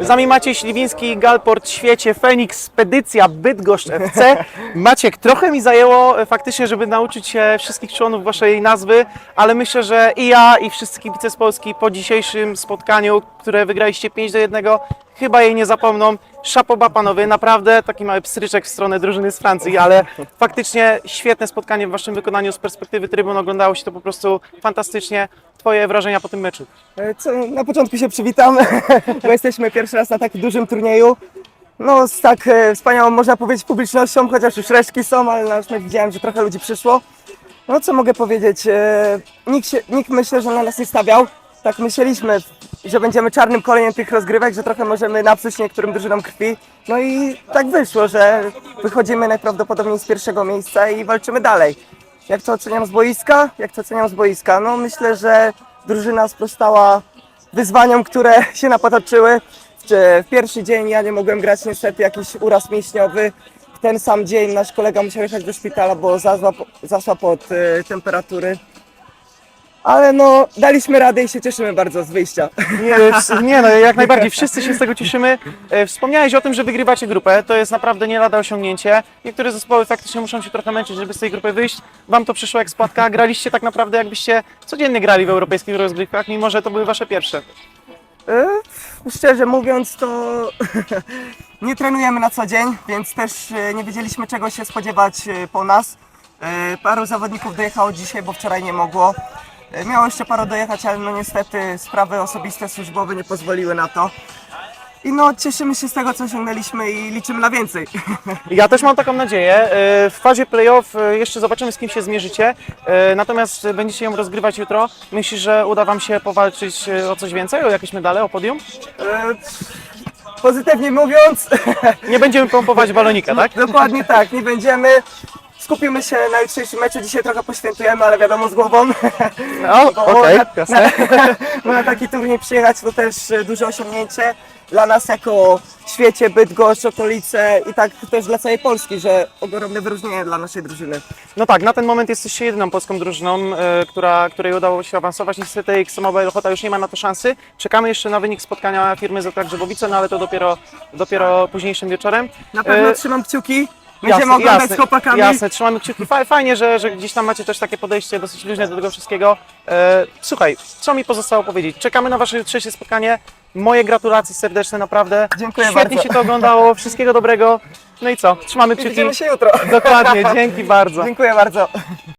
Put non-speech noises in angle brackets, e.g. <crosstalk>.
Z nami Maciej Śliwiński, Galport Świecie, Feniks, Spedycja, Bydgoszcz FC. Maciek, trochę mi zajęło e, faktycznie, żeby nauczyć się wszystkich członów Waszej nazwy, ale myślę, że i ja, i wszyscy kibice z Polski po dzisiejszym spotkaniu, które wygraliście 5 do 1, chyba jej nie zapomną. Szapoba panowie, naprawdę taki mały pstryczek w stronę drużyny z Francji, ale faktycznie świetne spotkanie w Waszym wykonaniu z perspektywy trybun. Oglądało się to po prostu fantastycznie. Twoje wrażenia po tym meczu? E, Co, na początku się przywitam, <laughs> bo jesteśmy pierwszy raz na tak dużym turnieju. No z tak e, wspaniałą, można powiedzieć, publicznością, chociaż już resztki są, ale na mecz widziałem, że trochę ludzi przyszło. No co mogę powiedzieć, e, nikt, się, nikt myślę, że na nas nie stawiał. Tak myśleliśmy, że będziemy czarnym koleniem tych rozgrywek, że trochę możemy napsuć niektórym drużynom krwi. No i tak wyszło, że wychodzimy najprawdopodobniej z pierwszego miejsca i walczymy dalej. Jak to oceniam z boiska? Jak to oceniam z boiska? No myślę, że drużyna sprostała wyzwaniom, które <laughs> się napotoczyły. W, pierwszy dzień ja nie mogłem grać niestety jakiś uraz mięśniowy. W ten sam dzień nasz kolega musiał jechać do szpitala, bo zasłał, pod e, temperatury. Ale no, daliśmy radę i się cieszymy bardzo z wyjścia. Nie, nie no, jak najbardziej, wszyscy się z tego cieszymy. E, Wspomniałeś o tym, że wygrywacie grupę, to jest naprawdę nie lada osiągnięcie. Niektóre zespoły faktycznie muszą się trochę męczyć, żeby z tej grupy wyjść. Wam to przyszło jak spłatka, graliście tak naprawdę jakbyście codziennie grali w europejskich rozgrywkach, mimo że to były wasze pierwsze. E, Szczerze mówiąc, to <laughs> nie trenujemy na co dzień, więc też e, nie wiedzieliśmy czego się spodziewać e, po nas. E, Paru zawodników dojechało dzisiaj, bo wczoraj nie mogło. E, Miało jeszcze paru dojechać, ale no niestety sprawy osobiste, służbowe nie pozwoliły na to. I no cieszymy się z tego, co osiągnęliśmy i liczymy na więcej. <laughs> Ja też mam taką nadzieję. E, W fazie playoff e, jeszcze zobaczymy, z kim się zmierzycie. Natomiast będziecie ją rozgrywać jutro. Myślisz, że uda Wam się powalczyć o coś więcej, o jakieś medale, o podium? Pozytywnie mówiąc, Nie będziemy pompować balonika, <laughs> tak? dokładnie tak, nie będziemy. Skupimy się na jutrzejszym meczu, dzisiaj trochę poświętujemy, ale wiadomo z głową. No, <laughs> Bo okej, na, jasne. na, <laughs> na taki turniej przyjechać to też e, duże osiągnięcie dla nas jako świecie, Bydgoszcz, okolice i tak też dla całej Polski, że ogromne wyróżnienie dla naszej drużyny. No tak, na ten moment jesteście jedyną polską drużyną, e, która, której udało się awansować. Niestety X Mobile Ochota już nie ma na to szansy. Czekamy jeszcze na wynik spotkania firmy Zetrak Grzybowice, no ale to dopiero, dopiero późniejszym wieczorem. Na pewno E, trzymam kciuki, będziemy oglądać z chłopakami. Jasne, trzymamy kciuki. Fa- Fajnie, że, że gdzieś tam macie też takie podejście dosyć luźne do tego wszystkiego. E, słuchaj, co mi pozostało powiedzieć? Czekamy na wasze jutrzejsze spotkanie. Moje gratulacje serdeczne, naprawdę. Dziękuję Świetnie bardzo. się to oglądało, wszystkiego dobrego. No i co? Trzymamy kciuki. Widzimy się jutro. Dokładnie, dzięki <laughs> bardzo. Dziękuję bardzo.